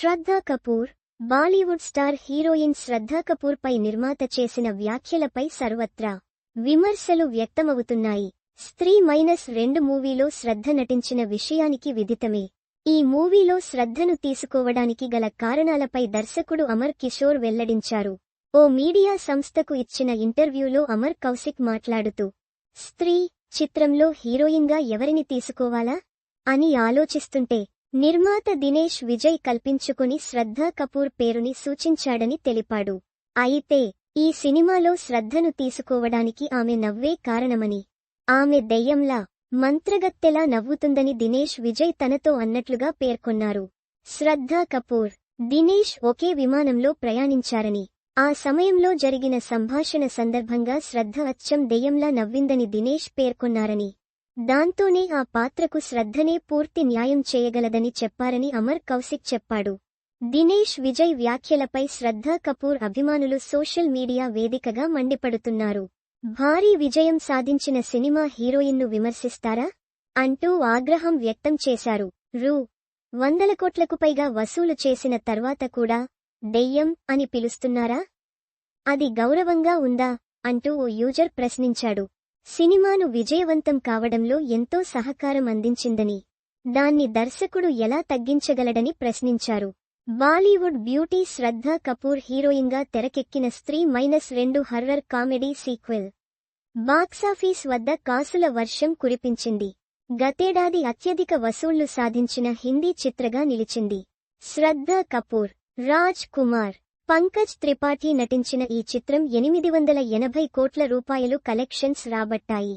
శ్రద్ధా Kapoor Bollywood star heroine Shraddha Kapoor పై నిర్మాత చేసిన వ్యాఖ్యలపై సర్వత్రా విమర్శలు వ్యక్తమవుతున్నాయి. స్త్రీ మైనస్ రెండు మూవీలో శ్రద్ధ నటించిన విషయానికి విదితమే. ఈ మూవీలో శ్రద్ధను తీసుకోవడానికి గల కారణాలపై దర్శకుడు అమర్ కిషోర్ వెల్లడించారు. ఓ మీడియా సంస్థకు ఇచ్చిన ఇంటర్వ్యూలో అమర్ కౌశిక్ మాట్లాడుతూ స్త్రీ చిత్రంలో హీరోయిన్గా ఎవరిని తీసుకోవాలా? అని ఆలోచిస్తుంటే నిర్మాత దినేష్ విజయ్ కల్పించుకుని శ్రద్ధా కపూర్ పేరుని సూచించాడని తెలిపాడు. అయితే ఈ సినిమాలో శ్రద్ధను తీసుకోవడానికి ఆమె నవ్వే కారణమని ఆమె దెయ్యంలా మంత్రగత్తెలా నవ్వుతుందని దినేష్ విజయ్ తనతో అన్నట్లుగా పేర్కొన్నారు. శ్రద్ధా కపూర్ దినేష్ ఒకే విమానంలో ప్రయాణించారని ఆ సమయంలో జరిగిన సంభాషణ సందర్భంగా శ్రద్ధ అచ్చం దెయ్యంలా నవ్విందని దినేష్ పేర్కొన్నారని దాంతోనే ఆ పాత్రకు శ్రద్ధనే పూర్తి న్యాయం చేయగలదని చెప్పారని అమర్ కౌశిక్ చెప్పాడు. దినేష్ విజయ్ వ్యాఖ్యలపై శ్రద్ధా కపూర్ అభిమానులు సోషల్ మీడియా వేదికగా మండిపడుతున్నారు. భారీ విజయం సాధించిన సినిమా హీరోయిన్ను విమర్శిస్తారా? అంటూ ఆగ్రహం వ్యక్తం చేశారు. రూ. వందల కోట్లకు పైగా వసూలు చేసిన తర్వాత కూడా దెయ్యం అని పిలుస్తున్నారా? అది గౌరవంగా ఉందా? అంటూ ఓ యూజర్ ప్రశ్నించాడు. సినిమాను విజయవంతం కావడంలో ఎంతో సహకారం అందించిందని దాన్ని దర్శకుడు ఎలా తగ్గించగలడని ప్రశ్నించారు. బాలీవుడ్ బ్యూటీ శ్రద్ధా కపూర్ హీరోయిన్గా తెరకెక్కిన స్త్రీ మైనస్ రెండు హర్రర్ కామెడీ సీక్వెల్. బాక్సాఫీస్ వద్ద కాసుల వర్షం కురిపించింది. గతేడాది అత్యధిక వసూళ్ళు సాధించిన హిందీ చిత్రగా నిలిచింది. శ్రద్ధా కపూర్ రాజ్ కుమార్ పంకజ్ త్రిపాఠి నటించిన ఈ చిత్రం ఎనిమిది వందల ఎనభై కోట్ల రూపాయలు కలెక్షన్స్ రాబట్టాయి.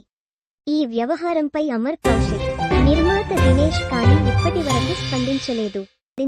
ఈ వ్యవహారంపై అమర్ కౌశిక్ నిర్మాత దినేష్ కానీ ఇప్పటివరకు స్పందించలేదు.